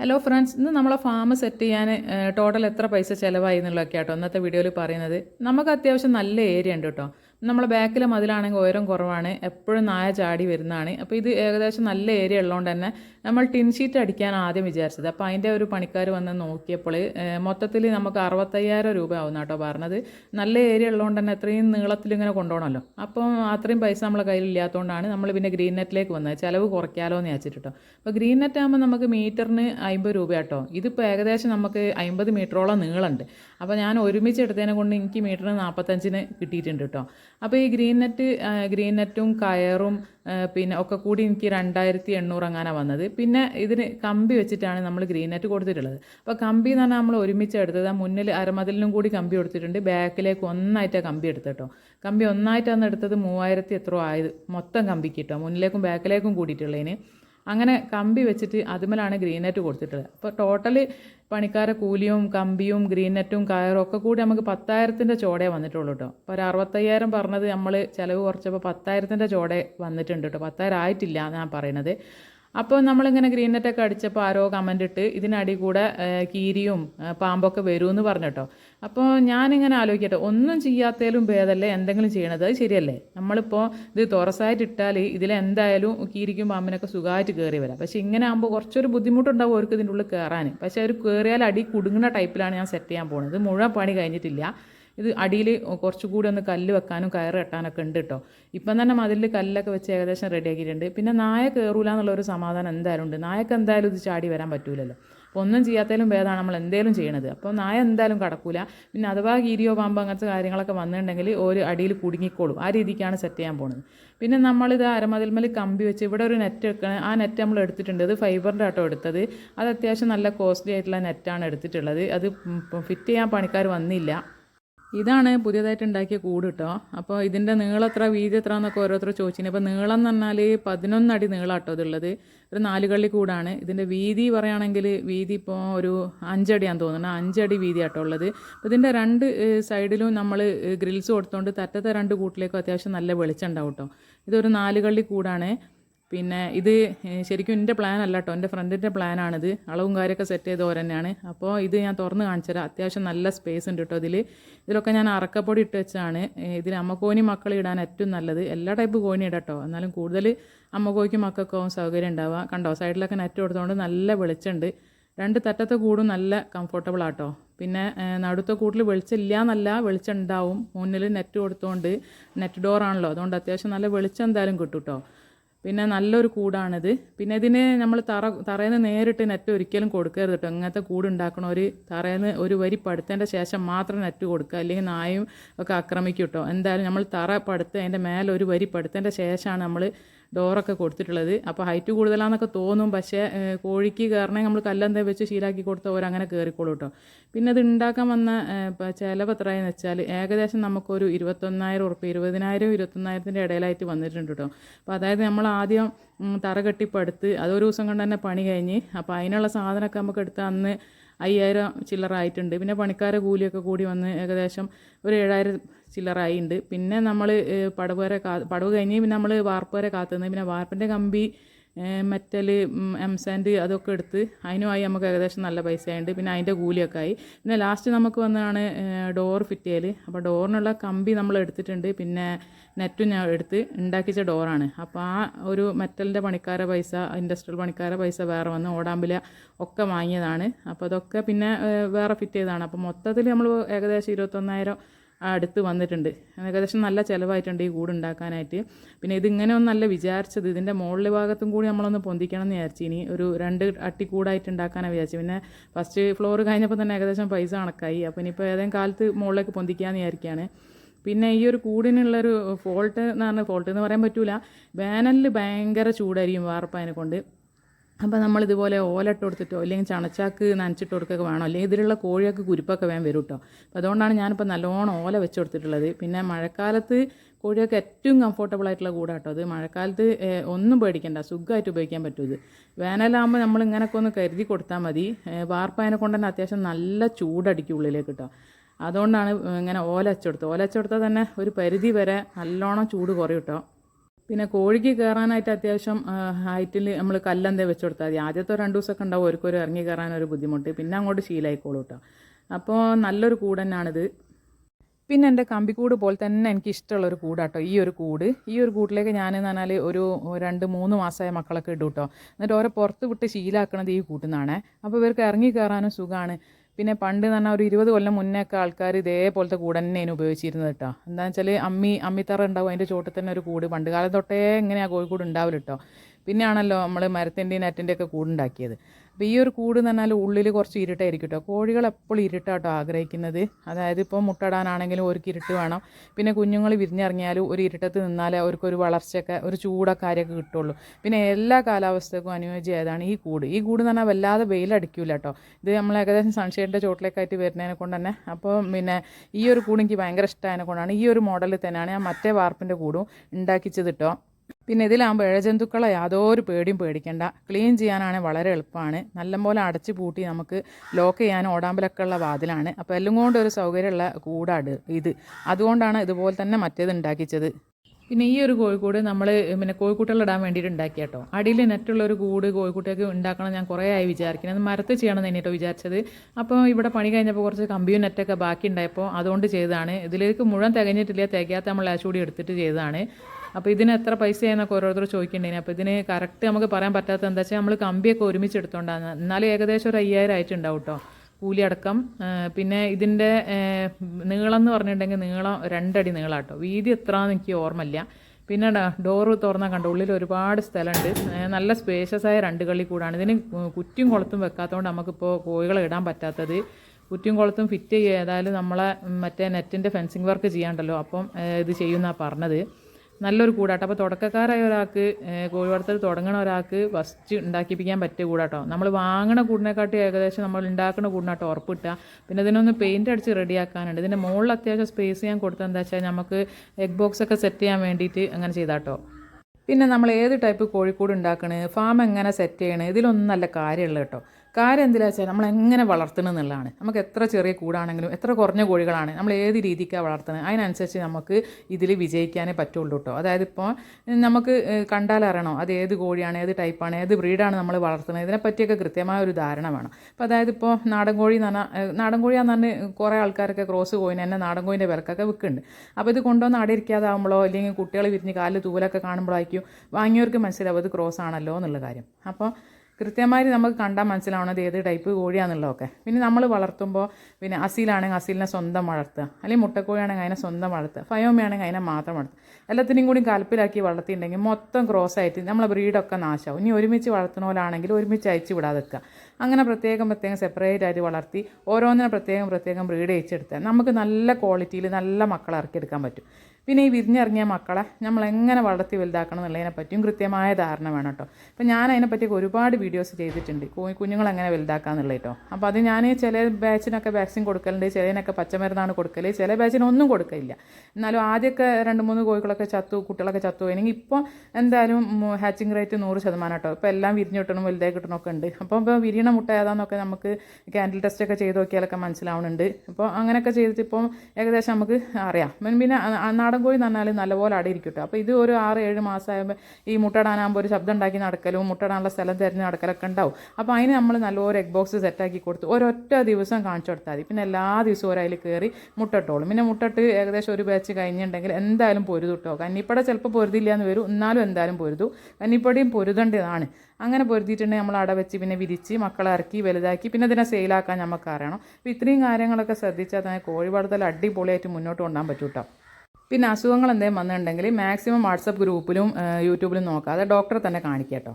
Hello friends ഇന്ന് നമ്മളെ farm set ചെയ്യാൻ ടോട്ടൽ എത്ര പൈസ ചിലവായി എന്നുള്ളതൊക്കെ കേട്ടോ ഇന്നത്തെ വീഡിയോയിൽ പറയുന്നത്. നമുക്ക് അത്യാവശ്യം നല്ല ഏരിയ ഉണ്ട് കേട്ടോ നമ്മളെ ബാക്കിലെ മതിലാണെങ്കിൽ ഉയരം കുറവാണ്. എപ്പോഴും നായ ചാടി വരുന്നതാണ്. അപ്പോൾ ഇത് ഏകദേശം നല്ല ഏരിയ ഉള്ളതുകൊണ്ട് തന്നെ നമ്മൾ ടിൻ ഷീറ്റ് അടിക്കാൻ ആദ്യം വിചാരിച്ചത്. അപ്പോൾ അതിന്റെ ഒരു പണിക്കാർ വന്ന് നോക്കിയപ്പോൾ മൊത്തത്തിൽ നമുക്ക് അറുപത്തയ്യായിരം രൂപ ആവുന്ന കേട്ടോ പറഞ്ഞത്. നല്ല ഏരിയ ഉള്ളതുകൊണ്ട് തന്നെ അത്രയും നീളത്തിൽ ഇങ്ങനെ കൊണ്ടുപോകണമല്ലോ. അപ്പോൾ അത്രയും പൈസ നമ്മളെ കയ്യിൽ ഇല്ലാത്തതുകൊണ്ടാണ് നമ്മൾ പിന്നെ ഗ്രീൻ നെറ്റിലേക്ക് വന്നത്. ചിലവ് കുറയ്ക്കാലോ എന്ന് വെച്ചിട്ട് അപ്പോൾ ഗ്രീൻ നെറ്റ് ആകുമ്പോൾ നമുക്ക് മീറ്ററിന് അമ്പത് രൂപ കേട്ടോ ഇതിപ്പോൾ ഏകദേശം നമുക്ക് അമ്പത് മീറ്ററോളം നീളമുണ്ട്. അപ്പോൾ ഞാൻ ഒരുമിച്ച് എടുത്തതിനെ കൊണ്ട് എനിക്ക് മീറ്ററിന് നാൽപ്പത്തഞ്ചിന് കിട്ടിയിട്ടുണ്ട് കേട്ടോ അപ്പോൾ ഈ ഗ്രീൻ നെറ്റ് ഗ്രീൻ നെറ്റും കയറും പിന്നെ ഒക്കെ കൂടി എനിക്ക് രണ്ടായിരത്തി എണ്ണൂറ് അങ്ങനെ വന്നത്. പിന്നെ ഇതിന് കമ്പി വെച്ചിട്ടാണ് നമ്മൾ ഗ്രീൻ നെറ്റ് കൊടുത്തിട്ടുള്ളത്. അപ്പോൾ കമ്പി എന്ന് പറഞ്ഞാൽ നമ്മൾ ഒരുമിച്ച് എടുത്തത്. മുന്നിൽ അരമതിലിനും കൂടി കമ്പി കൊടുത്തിട്ടുണ്ട്. ബാക്കിലേക്ക് ഒന്നായിട്ടാണ് കമ്പി എടുത്തത് കേട്ടോ കമ്പി ഒന്നായിട്ടാണ് എടുത്തത് മൂവായിരത്തി എത്രയോ ആയത് മൊത്തം കമ്പിക്ക് കേട്ടോ മുന്നിലേക്കും ബാക്കിലേക്കും കൂടിയിട്ടുള്ളതിന്. അങ്ങനെ കമ്പി വെച്ചിട്ട് അതുമലാണ് ഗ്രീൻ നെറ്റ് കൊടുത്തിട്ടുള്ളത്. അപ്പോൾ ടോട്ടൽ പണിക്കാരെ കൂലിയും കമ്പിയും ഗ്രീൻ നെറ്റും കയറും ഒക്കെ കൂടി നമുക്ക് പത്തായിരത്തിന്റെ ചോടെ വന്നിട്ടുള്ളൂ കേട്ടോ അപ്പോൾ ഒരു അറുപത്തയ്യായിരം പറഞ്ഞത് നമ്മൾ ചിലവ് കുറച്ചപ്പോൾ പത്തായിരത്തിന്റെ ചോടെ വന്നിട്ടുണ്ട് കേട്ടോ പത്തായിരം ആയിട്ടില്ല എന്നാണ് പറയണത്. അപ്പോൾ നമ്മളിങ്ങനെ ഗ്രീൻ നെറ്റൊക്കെ അടിച്ചപ്പോൾ ആരോ കമന്റ് ഇട്ട് ഇതിനടി കൂടെ കീരിയും പാമ്പൊക്കെ വരുമെന്ന് പറഞ്ഞിട്ടോ. അപ്പോൾ ഞാനിങ്ങനെ ആലോചിക്കട്ടെ ഒന്നും ചെയ്യാത്തതിലും ഭേദമല്ലേ എന്തെങ്കിലും ചെയ്യണത്? അത് ശരിയല്ലേ? നമ്മളിപ്പോൾ ഇത് തുറസായിട്ട് ഇട്ടാൽ ഇതിലെന്തായാലും കീരിക്കും പാമ്പിനൊക്കെ സുഖമായിട്ട് കയറി വരാം. പക്ഷേ ഇങ്ങനെ ആകുമ്പോൾ കുറച്ചൊരു ബുദ്ധിമുട്ടുണ്ടാവും അവർക്ക് ഇതിന്റെ ഉള്ളിൽ കയറാൻ പക്ഷേ അവർ കയറിയാൽ അടി കുടുങ്ങുന്ന ടൈപ്പിലാണ് ഞാൻ സെറ്റ് ചെയ്യാൻ പോകുന്നത് മുഴുവൻ പണി കഴിഞ്ഞിട്ടില്ല. ഇത് അടിയിൽ കുറച്ചുകൂടി ഒന്ന് കല്ല് വെക്കാനും കയറ് കെട്ടാനൊക്കെ ഉണ്ട് കേട്ടോ ഇപ്പം തന്നെ മതിലിൽ കല്ലൊക്കെ വെച്ച് ഏകദേശം റെഡിയാക്കിയിട്ടുണ്ട്. പിന്നെ നായ കയറൂല എന്നുള്ളൊരു സമാധാനം എന്തായാലും ഉണ്ട്. നായക്ക് എന്തായാലും ഇത് ചാടി വരാൻ പറ്റൂലല്ലോ. അപ്പോൾ ഒന്നും ചെയ്യാത്തതിലും ഭേദമാണ് നമ്മൾ എന്തേലും ചെയ്യണത്. അപ്പോൾ നായ എന്തായാലും കടക്കൂല. പിന്നെ അഥവാ ഗീരിയോ പാമ്പോ അങ്ങനത്തെ കാര്യങ്ങളൊക്കെ വന്നിട്ടുണ്ടെങ്കിൽ ഒരു അടിയിൽ കുടുങ്ങിക്കോളും. ആ രീതിക്കാണ് സെറ്റ് ചെയ്യാൻ പോകുന്നത് പിന്നെ നമ്മളിത് അരമതിൽമേൽ കമ്പി വെച്ച് ഇവിടെ ഒരു നെറ്റ് വെക്കണം ആ നെറ്റ് നമ്മൾ എടുത്തിട്ടുണ്ട്. അത് ഫൈബറിന്റെ ആട്ടോ എടുത്തത്. അത് അത്യാവശ്യം നല്ല കോസ്റ്റ്ലി ആയിട്ടുള്ള നെറ്റാണ് എടുത്തിട്ടുള്ളത്. അത് ഫിറ്റ് ചെയ്യാൻ പണിക്കാർ വന്നില്ല. ഇതാണ് പുതിയതായിട്ട് ഉണ്ടാക്കിയ കൂട് കേട്ടോ അപ്പോൾ ഇതിന്റെ നീളം എത്ര വീതി എത്ര എന്നൊക്കെ ഓരോരുത്തർ ചോദിച്ചിന്. അപ്പോൾ നീളം എന്ന് പറഞ്ഞാൽ പതിനൊന്നടി നീളം കേട്ടോ ഇതുള്ളത്. ഒരു നാലുകള്ളി കൂടാണ്. ഇതിന്റെ വീതി പറയുകയാണെങ്കിൽ വീതി ഇപ്പോൾ ഒരു അഞ്ചടിയാന്ന് തോന്നുന്നത് അഞ്ചടി വീതി ആട്ടോ ഉള്ളത്. അപ്പോൾ ഇതിന്റെ രണ്ട് സൈഡിലും നമ്മൾ ഗ്രിൽസ് കൊടുത്തുകൊണ്ട് തറ്റത്തെ രണ്ട് കൂട്ടിലേക്കും അത്യാവശ്യം നല്ല വെളിച്ചം ഉണ്ടാവും കേട്ടോ ഇതൊരു നാലുകള്ളി കൂടാണ്. പിന്നെ ഇത് ശരിക്കും എന്റെ പ്ലാൻ അല്ല കേട്ടോ എന്റെ ഫ്രണ്ടിന്റെ പ്ലാനാണിത്. അളവും കാര്യമൊക്കെ സെറ്റ് ചെയ്ത് തന്നെയാണ്. അപ്പോൾ ഇത് ഞാൻ തുറന്ന് കാണിച്ചു തരാം. അത്യാവശ്യം നല്ല സ്പേസ് ഉണ്ട് കേട്ടോ ഇതിൽ ഇതിലൊക്കെ ഞാൻ അറക്കപ്പൊടി ഇട്ട് വെച്ചാണ് ഇതിൽ അമ്മക്കോനി മക്കൾ ഇടാൻ ഏറ്റവും നല്ലത്. എല്ലാ ടൈപ്പ് കോനി ഇടാം കേട്ടോ എന്നാലും കൂടുതൽ അമ്മക്കോയ്ക്കും മക്കൾക്കും ആവും സൗകര്യം ഉണ്ടാവുക. കണ്ടോ സൈഡിലൊക്കെ നെറ്റ് കൊടുത്തുകൊണ്ട് നല്ല വെളിച്ചമുണ്ട് രണ്ട് തറ്റത്തെ കൂടും നല്ല കംഫർട്ടബിൾ ആട്ടോ. പിന്നെ നടുത്തെ കൂട്ടിൽ വെളിച്ചമില്ല എന്നല്ല വെളിച്ചം ഉണ്ടാവും. മുന്നിൽ നെറ്റ് കൊടുത്തുകൊണ്ട് നെറ്റ് ഡോറാണല്ലോ അതുകൊണ്ട് അത്യാവശ്യം നല്ല വെളിച്ചം എന്തായാലും കിട്ടും കേട്ടോ പിന്നെ നല്ലൊരു കൂടാണിത്. പിന്നെ ഇതിന് നമ്മൾ തറ തറയിൽ നിന്ന് നേരിട്ട് നെറ്റ് ഒരിക്കലും കൊടുക്കരുത് കേട്ടോ ഇങ്ങനത്തെ കൂട് ഉണ്ടാക്കണ ഒരു തറയിൽ നിന്ന് ഒരു വരി പടുത്തതിന്റെ ശേഷം മാത്രം നെറ്റ് കൊടുക്കുക അല്ലെങ്കിൽ നായും ഒക്കെ ആക്രമിക്കും കേട്ടോ എന്തായാലും നമ്മൾ തറ പടുത്ത് അതിന്റെ മേലെ ഒരു വരി പടുത്തതിന്റെ ശേഷമാണ് നമ്മൾ ഡോറൊക്കെ കൊടുത്തിട്ടുള്ളത്. അപ്പോൾ ഹൈറ്റ് കൂടുതലാണെന്നൊക്കെ തോന്നും. പക്ഷേ കോഴിക്ക് കയറണമെങ്കിൽ നമ്മൾ കല്ലെന്താ വെച്ച് ശീലാക്കി കൊടുത്ത ഓരങ്ങനെ കയറിക്കോളൂ കേട്ടോ പിന്നെ അത് ഉണ്ടാക്കാൻ വന്ന ചിലവ് എത്രയെന്ന് വെച്ചാൽ ഏകദേശം നമുക്കൊരു ഇരുപത്തൊന്നായിരം ഉറുപ്പ്യ ഇരുപതിനായിരം ഇരുപത്തൊന്നായിരത്തിന്റെ ഇടയിലായിട്ട് വന്നിട്ടുണ്ട് കേട്ടോ അപ്പോൾ അതായത് നമ്മൾ ആദ്യം തറ കെട്ടിപ്പടുത്ത് അതൊരു ദിവസം കൊണ്ട് തന്നെ പണി കഴിഞ്ഞ് അപ്പോൾ അതിനുള്ള സാധനമൊക്കെ നമുക്ക് എടുത്ത് അന്ന് അയ്യായിരം ചില്ലറ ആയിട്ടുണ്ട് പിന്നെ പണിക്കാരെ കൂലിയൊക്കെ കൂടി വന്ന് ഏകദേശം ഒരു ഏഴായിരം ചില്ലറ ആയിട്ടുണ്ട് പിന്നെ നമ്മൾ പടവുകാരെ കാ പടവ് കഴിഞ്ഞ് പിന്നെ നമ്മൾ വാർപ്പ് വരെ കാത്തുനിന്ന്. പിന്നെ വാർപ്പിന്റെ കമ്പി മെറ്റൽ എം സാൻഡ് അതൊക്കെ എടുത്ത് അതിനുമായി നമുക്ക് ഏകദേശം നല്ല പൈസ ആയിട്ടുണ്ട് പിന്നെ അതിന്റെ കൂലിയൊക്കെ ആയി. പിന്നെ ലാസ്റ്റ് നമുക്ക് വന്നതാണ് ഡോർ ഫിറ്റ് ചെയ്യൽ അപ്പോൾ ഡോറിനുള്ള കമ്പി നമ്മൾ എടുത്തിട്ടുണ്ട്. പിന്നെ നെറ്റും ഞാൻ എടുത്ത് ഉണ്ടാക്കിച്ച ഡോറാണ് അപ്പോൾ ആ ഒരു മെറ്റലിന്റെ പണിക്കാരെ പൈസ ഇൻഡസ്ട്രിയൽ പണിക്കാരെ പൈസ വേറെ വന്ന് ഓടാമ്പില ഒക്കെ വാങ്ങിയതാണ്. അപ്പോൾ അതൊക്കെ പിന്നെ വേറെ ഫിറ്റ് ചെയ്തതാണ്. അപ്പോൾ മൊത്തത്തിൽ നമ്മൾ ഏകദേശം ഇരുപത്തൊന്നായിരം അടുത്ത് വന്നിട്ടുണ്ട്. ഏകദേശം നല്ല ചിലവായിട്ടുണ്ട് ഈ കൂട് ഉണ്ടാക്കാനായിട്ട് പിന്നെ ഇതിങ്ങനെ ഒന്നല്ല വിചാരിച്ചത് ഇതിന്റെ മുകളിലെ ഭാഗത്തും കൂടി നമ്മളൊന്ന് പൊന്തിക്കണം എന്ന് വിചാരിച്ചു. ഇനി ഒരു രണ്ട് അട്ടി കൂടായിട്ട് ഉണ്ടാക്കാനാണ് വിചാരിച്ചു പിന്നെ ഫസ്റ്റ് ഫ്ലോർ കഴിഞ്ഞപ്പോൾ തന്നെ ഏകദേശം പൈസ കണക്കായി. അപ്പോൾ ഇനിയിപ്പോൾ ഏതെങ്കിലും കാലത്ത് മുകളിലേക്ക് പൊന്തിക്കാമെന്ന് വിചാരിക്കുകയാണ്. പിന്നെ ഈ ഒരു കൂടിനുള്ളൊരു ഫോൾട്ട് എന്ന് പറഞ്ഞാൽ ഫോൾട്ട് എന്ന് പറയാൻ പറ്റൂല. വേനലിൽ ഭയങ്കര ചൂടായിരിക്കും വാർപ്പതിനെ കൊണ്ട്. അപ്പോൾ നമ്മൾ ഇതുപോലെ ഓലട്ട് കൊടുത്തിട്ടോ അല്ലെങ്കിൽ ചണച്ചാക്ക് നനച്ചിട്ട് കൊടുക്കുകയൊക്കെ വേണം? അല്ലെങ്കിൽ ഇതിലുള്ള കോഴിയൊക്കെ കുരുപ്പൊക്കെ വേഗം വരും കേട്ടോ അപ്പോൾ അതുകൊണ്ടാണ് ഞാനിപ്പോൾ നല്ലോണം ഓല വെച്ച് കൊടുത്തിട്ടുള്ളത്. പിന്നെ മഴക്കാലത്ത് കോഴിയൊക്കെ ഏറ്റവും കംഫർട്ടബിൾ ആയിട്ടുള്ള കൂടാട്ടോ അത്. മഴക്കാലത്ത് ഒന്നും പേടിക്കണ്ട. സുഖമായിട്ട് ഉപയോഗിക്കാൻ പറ്റും ഇത്. വേനലാകുമ്പോൾ നമ്മൾ ഇങ്ങനെയൊക്കെ ഒന്ന് കരുതി കൊടുത്താൽ മതി. വാർപ്പായനെ കൊണ്ട് തന്നെ അത്യാവശ്യം നല്ല ചൂടടിക്കും ഉള്ളിലേക്ക് കേട്ടോ അതുകൊണ്ടാണ് ഇങ്ങനെ ഓല വെച്ചെടുത്തത് ഓല വെച്ചെടുത്താൽ തന്നെ ഒരു പരിധി വരെ നല്ലോണം ചൂട് കുറയും കേട്ടോ പിന്നെ കോഴിക്ക് കയറാനായിട്ട് അത്യാവശ്യം ഹൈറ്റിൽ നമ്മൾ കല്ലെന്തേ വെച്ച് കൊടുത്താൽ മതി. ആദ്യത്തെ രണ്ട് ദിവസമൊക്കെ ഉണ്ടാവും ഒരുക്കൊരു ഇറങ്ങി കയറാനൊരു ബുദ്ധിമുട്ട്. പിന്നെ അങ്ങോട്ട് ശീലമായിക്കോളൂ കേട്ടോ അപ്പോൾ നല്ലൊരു കൂട് തന്നെയാണിത്. പിന്നെ എന്റെ കമ്പിക്കൂട് പോലെ തന്നെ എനിക്ക് ഇഷ്ടമുള്ളൊരു കൂടാട്ടോ ഈ ഒരു കൂട്. ഈ ഒരു കൂട്ടിലേക്ക് ഞാൻ എന്ന് പറഞ്ഞാൽ ഒരു രണ്ട് മൂന്ന് മാസമായ മക്കളൊക്കെ ഇടും കേട്ടോ എന്നിട്ട് ഓരോ പുറത്ത് വിട്ട് ശീലാക്കണത് ഈ കൂട്ടിൽ നിന്നാണ് അപ്പോൾ ഇവർക്ക് ഇറങ്ങി കയറാനും സുഖമാണ് പിന്നെ പണ്ട് എന്ന് പറഞ്ഞാൽ ഒരു ഇരുപത് കൊല്ലം മുന്നേ ഒക്കെ ആൾക്കാർ ഇതേപോലത്തെ കൂട് തന്നെയാണ് ഉപയോഗിച്ചിരുന്നത് കേട്ടോ എന്താണെന്ന് വെച്ചാൽ അമ്മി അമ്മിത്തറ ഉണ്ടാവും അതിന്റെ ചോട്ടിൽ തന്നെ ഒരു കൂട്. പണ്ട് കാലം തൊട്ടേ ഇങ്ങനെയാണ് കോഴിക്കൂട് ഉണ്ടാവില്ല കേട്ടോ പിന്നെയാണല്ലോ നമ്മൾ മരത്തിന്റെയും നെറ്റിന്റെ ഒക്കെ കൂടുണ്ടാക്കിയത്. അപ്പോൾ ഈ ഒരു കൂട് എന്ന് പറഞ്ഞാൽ ഉള്ളിൽ കുറച്ച് ഇരുട്ടായിരിക്കും കേട്ടോ കോഴികൾ എപ്പോഴും ഇരുട്ടാട്ടോ ആഗ്രഹിക്കുന്നത്. അതായത് ഇപ്പോൾ മുട്ടടാനാണെങ്കിലും ഒരു ഇരുട്ട് വേണം. പിന്നെ കുഞ്ഞുങ്ങൾ വിരിഞ്ഞിറങ്ങിയാലും ഒരു ഇരുട്ടത്ത് നിന്നാലേ അവർക്കൊരു വളർച്ചയൊക്കെ ഒരു ചൂടൊക്കെ കാര്യമൊക്കെ കിട്ടുള്ളൂ. പിന്നെ എല്ലാ കാലാവസ്ഥക്കും അനുയോജ്യമായതാണ് ഈ കൂട്. ഈ കൂട് എന്ന് പറഞ്ഞാൽ വല്ലാതെ വെയിലടിക്കില്ല കേട്ടോ ഇത് നമ്മൾ ഏകദേശം സൺഷെയ്ഡിന്റെ ചോട്ടിലേക്കായിട്ട് വരുന്നതിനെ കൊണ്ട് തന്നെ. അപ്പോൾ പിന്നെ ഈ ഒരു കൂട് എനിക്ക് ഭയങ്കര ഇഷ്ടമായതിനെ കൊണ്ടാണ് ഈ ഒരു മോഡലിൽ തന്നെയാണ് ഞാൻ മറ്റേ വാർപ്പിന്റെ കൂടും ഉണ്ടാക്കിച്ചത് കേട്ടോ പിന്നെ ഇതിലാകുമ്പോൾ ഇഴജന്തുക്കളെ യാതൊരു പേടിയും പേടിക്കേണ്ട. ക്ലീൻ ചെയ്യാനാണെങ്കിൽ വളരെ എളുപ്പമാണ് നല്ലപോലെ അടച്ച് പൂട്ടി നമുക്ക് ലോക്ക് ചെയ്യാനും ഓടാമ്പലൊക്കെ ഉള്ള വാതിലാണ്. അപ്പോൾ എല്ലാം കൊണ്ട് ഒരു സൗകര്യമുള്ള കൂടാണ് ഇത്. അതുകൊണ്ടാണ് ഇതുപോലെ തന്നെ മറ്റേത് ഉണ്ടാക്കിച്ചത്. പിന്നെ ഈ ഒരു കോഴിക്കൂട് നമ്മൾ പിന്നെ കോഴിക്കുട്ടികൾ ഇടാൻ വേണ്ടിയിട്ട് ഉണ്ടാക്കിയ കേട്ടോ. അടിയിൽ നെറ്റുള്ള ഒരു കൂട് കോഴിക്കൂട്ടൊക്കെ ഉണ്ടാക്കണം ഞാൻ കുറേ ആയി വിചാരിക്കുന്നത് അത് മരത്ത് ചെയ്യണം കേട്ടോ വിചാരിച്ചത്. അപ്പോൾ ഇവിടെ പണി കഴിഞ്ഞപ്പോൾ കുറച്ച് കമ്പിയും നെറ്റൊക്കെ ബാക്കി ഉണ്ടായപ്പോൾ അതുകൊണ്ട് ചെയ്തതാണ്. ഇതിലേക്ക് മുഴുവൻ തികഞ്ഞിട്ടില്ല. തികയാത്ത നമ്മൾ ആശുപൂടി എടുത്തിട്ട് ചെയ്തതാണ്. അപ്പോൾ ഇതിന് എത്ര പൈസയെന്നൊക്കെ ഓരോരുത്തർ ചോദിക്കേണ്ടതിന് അപ്പോൾ ഇതിന് കറക്റ്റ് നമുക്ക് പറയാൻ പറ്റാത്ത എന്താ വെച്ചാൽ നമ്മൾ കമ്പിയൊക്കെ ഒരുമിച്ച് എടുത്തോണ്ടാണ് എന്നാലും ഏകദേശം ഒരു അയ്യായിരം ആയിട്ടുണ്ടാവും കേട്ടോ കൂലി അടക്കം. പിന്നെ ഇതിന്റെ നീളം എന്ന് പറഞ്ഞിട്ടുണ്ടെങ്കിൽ നീളം രണ്ടടി നീളം കേട്ടോ വീതി എത്രയാണെന്ന് എനിക്ക് ഓർമ്മയില്ല. പിന്നെ ഡോറ് തുറന്നാൽ കണ്ടോ ഉള്ളിൽ ഒരുപാട് സ്ഥലമുണ്ട് നല്ല സ്പേഷ്യസ് ആയ രണ്ട് കളി കൂടാണ്. ഇതിന് കുറ്റും കുളത്തും വെക്കാത്തതുകൊണ്ട് നമുക്കിപ്പോൾ കോഴികളെ ഇടാൻ പറ്റാത്തത്. കുറ്റും കുളത്തും ഫിറ്റ് ചെയ്യുക ഏതായാലും നമ്മളെ മറ്റേ നെറ്റിന്റെ ഫെൻസിങ് വർക്ക് ചെയ്യാണ്ടല്ലോ. അപ്പം ഇത് ചെയ്യുന്ന പറഞ്ഞത്. നല്ലൊരു കൂടാട്ടോ. അപ്പോൾ തുടക്കക്കാരായ ഒരാൾക്ക് കോഴി വളർത്തൽ തുടങ്ങണ ഒരാൾക്ക് ഫസ്റ്റ് ഉണ്ടാക്കിപ്പിക്കാൻ പറ്റിയ കൂടാട്ടോ. നമ്മൾ വാങ്ങണ കൂടിനെക്കാട്ടി ഏകദേശം നമ്മൾ ഉണ്ടാക്കുന്ന കൂടിനാട്ടോ ഉറപ്പ് കിട്ടുക പിന്നെ ഇതിനൊന്ന് പെയിന്റ് അടിച്ച് റെഡിയാക്കാനുണ്ട്. ഇതിന്റെ മുകളിൽ അത്യാവശ്യം സ്പേസ് ഞാൻ കൊടുത്തതെന്താ വെച്ചാൽ നമുക്ക് എഗ് ബോക്സ് ഒക്കെ സെറ്റ് ചെയ്യാൻ വേണ്ടിയിട്ട് അങ്ങനെ ചെയ്താട്ടോ. പിന്നെ നമ്മൾ ഏത് ടൈപ്പ് കോഴിക്കൂട് ഉണ്ടാക്കണേ? ഫാം എങ്ങനെ സെറ്റ് ചെയ്യണേ? ഇതിലൊന്നും നല്ല കാര്യമുള്ള കേട്ടോ. കാര്യം എന്തിനാ വെച്ചാൽ നമ്മൾ എങ്ങനെ വളർത്തണം എന്നുള്ളതാണ്. നമുക്ക് എത്ര ചെറിയ കൂടാണെങ്കിലും എത്ര കുറഞ്ഞ കോഴികളാണ് നമ്മൾ ഏത് രീതിക്കാണ് വളർത്തുന്നത് അതിനനുസരിച്ച് നമുക്ക് ഇതിൽ വിജയിക്കാനേ പറ്റുള്ളൂ കേട്ടോ അതായത് ഇപ്പോൾ നമുക്ക് അറിയണോ അത് ഏത് കോഴിയാണ് ഏത് ടൈപ്പാണ് ഏത് ബ്രീഡാണ് നമ്മൾ വളർത്തുന്നത്? ഇതിനെപ്പറ്റിയൊക്കെ കൃത്യമായ ഒരു ധാരണ വേണം. അപ്പോൾ അതായത് ഇപ്പോൾ നാടൻ കോഴി എന്ന് പറഞ്ഞാൽ നാടൻ കോഴിയാന്ന് പറഞ്ഞ് കുറേ ആൾക്കാരൊക്കെ ക്രോസ് കോഴിനെ തന്നെ നാടൻ കോഴിന്റെ വിലക്കൊക്കെ വിൽക്കുന്നുണ്ട് അപ്പോൾ ഇത് കൊണ്ടുവന്ന് അവിടെ ഇരിക്കാതാവുമ്പോഴോ അല്ലെങ്കിൽ കുട്ടികൾ വിരിഞ്ഞ് കാലിൽ തൂലൊക്കെ കാണുമ്പോഴായിരിക്കും വാങ്ങിയവർക്ക് മനസ്സിലാവും അത് ക്രോസ് ആണല്ലോ എന്നുള്ള കാര്യം. അപ്പോൾ കൃത്യമായിട്ട് നമുക്ക് കണ്ടാൽ മനസ്സിലാവണത് ഏത് ടൈപ്പ് കോഴിയാണെന്നുള്ളതൊക്കെ പിന്നെ നമ്മൾ വളർത്തുമ്പോൾ പിന്നെ അസീലാണെങ്കിൽ അസീലിനെ സ്വന്തം വളർത്തുക. അല്ലെങ്കിൽ മുട്ടക്കോഴിയാണെങ്കിൽ അതിനെ സ്വന്തം വളർത്തുക. ഫയോമയാണെങ്കിൽ അതിനെ മാത്രം വളർത്തുക. എല്ലാത്തിനും കൂടി കലപ്പിലാക്കി വളർത്തിയിട്ടുണ്ടെങ്കിൽ മൊത്തം ക്രോസ് ആയിട്ട് നമ്മളെ ബ്രീഡൊക്കെ നാശമാവും ഇനി ഒരുമിച്ച് വളർത്തുന്ന പോലാണെങ്കിൽ ഒരുമിച്ച് അയച്ചു വിടാതെ വെക്കുക അങ്ങനെ പ്രത്യേകം പ്രത്യേകം സെപ്പറേറ്റ് ആയിട്ട് വളർത്തി ഓരോന്നിനെ പ്രത്യേകം പ്രത്യേകം ബ്രീഡ് അയച്ചെടുത്താൽ നമുക്ക് നല്ല ക്വാളിറ്റിയിൽ നല്ല മക്കളെ ഇറക്കിയെടുക്കാൻ പറ്റും. പിന്നെ ഈ വിരിഞ്ഞിറങ്ങിയ മക്കളെ നമ്മൾ എങ്ങനെ വളർത്തി വലുതാക്കണം എന്നുള്ളതിനെ പറ്റിയും കൃത്യമായ ധാരണ വേണം കേട്ടോ അപ്പോൾ ഞാൻ അതിനെപ്പറ്റിയൊക്കെ ഒരുപാട് വീഡിയോസ് ചെയ്തിട്ടുണ്ട്. കുഞ്ഞുങ്ങളെ എങ്ങനെ വലുതാക്കാന്നുള്ളത് കേട്ടോ അപ്പോൾ അത് ഞാൻ ചില ബാച്ചിനൊക്കെ വാക്സിൻ കൊടുക്കലുണ്ട് ചിലതിനൊക്കെ പച്ചമരുന്നാണ് കൊടുക്കൽ ചില ബാച്ചിനൊന്നും കൊടുക്കില്ല എന്നാലും ആദ്യമൊക്കെ രണ്ട് മൂന്ന് കോഴികളൊക്കെ ചത്തു കുട്ടികളൊക്കെ ചത്തു പോയെങ്കിൽ ഇപ്പോൾ എന്തായാലും ഹാച്ചിങ് റേറ്റ് നൂറ് ശതമാനം കേട്ടോ ഇപ്പോൾ എല്ലാം വിരിഞ്ഞ് കിട്ടണം വലുതായി കിട്ടണമൊക്കെ ഉണ്ട്. അപ്പോൾ ഇപ്പോൾ വിരിയണ മുട്ട ഏതാണെന്നൊക്കെ നമുക്ക് ക്യാൻഡിൽ ടെസ്റ്റ് ഒക്കെ ചെയ്ത് നോക്കിയാലൊക്കെ മനസ്സിലാവുന്നുണ്ട് അപ്പോൾ അങ്ങനെയൊക്കെ ചെയ്തിട്ട് ഇപ്പോൾ ഏകദേശം നമുക്ക് അറിയാം. പിന്നെ നാടൻ കോഴി എന്ന് പറഞ്ഞാൽ നല്ലപോലെ അടയിരിക്കും കേട്ടോ അപ്പോൾ ഇത് ഒരു ആറ് ഏഴ് മാസമാകുമ്പോൾ ഈ മുട്ടടാനാകുമ്പോൾ ഒരു ശബ്ദം ഉണ്ടാക്കി നടക്കലും മുട്ടടാനുള്ള സ്ഥലം തിരഞ്ഞ് നടക്കലൊക്കെ ഉണ്ടാവും. അപ്പോൾ അതിന് നമ്മൾ നല്ലൊരു എഗ് ബോക്സ് സെറ്റാക്കി കൊടുത്ത് ഒരൊറ്റ ദിവസം കാണിച്ചു കൊടുത്താൽ മതി. പിന്നെ എല്ലാ ദിവസവും ഒരതിൽ കയറി മുട്ടട്ടോളും പിന്നെ മുട്ടട്ട് ഏകദേശം ഒരു ബാച്ച് കഴിഞ്ഞിട്ടുണ്ടെങ്കിൽ എന്തായാലും പൊരുതുട്ടോ കന്നിപ്പട ചിലപ്പോൾ പൊരുതില്ല എന്ന് വരും. എന്നാലും എന്തായാലും പൊരുതു. കന്നിപ്പടയും പൊരുതേണ്ടതാണ്. അങ്ങനെ പൊരുതിയിട്ടുണ്ടെങ്കിൽ നമ്മൾ അട വെച്ച് പിന്നെ വിരിച്ച് മക്കളെ ഇറക്കി വലുതാക്കി പിന്നെ ഇതിനെ സെയിലാക്കാൻ നമുക്ക് അറിയണം. അപ്പോൾ ഇത്രയും കാര്യങ്ങളൊക്കെ ശ്രദ്ധിച്ചാൽ തന്നെ കോഴി വളർത്തൽ അടിപൊളിയായിട്ട് മുന്നോട്ട് കൊണ്ടുപോകാൻ പറ്റും കേട്ടോ പിന്നെ അസുഖങ്ങൾ എന്തെങ്കിലും വന്നിട്ടുണ്ടെങ്കിൽ മാക്സിമം വാട്സപ്പ് ഗ്രൂപ്പിലും യൂട്യൂബിലും യൂട്യൂബിലും നോക്കാതെ ഡോക്ടറെ തന്നെ കാണിക്കാം കേട്ടോ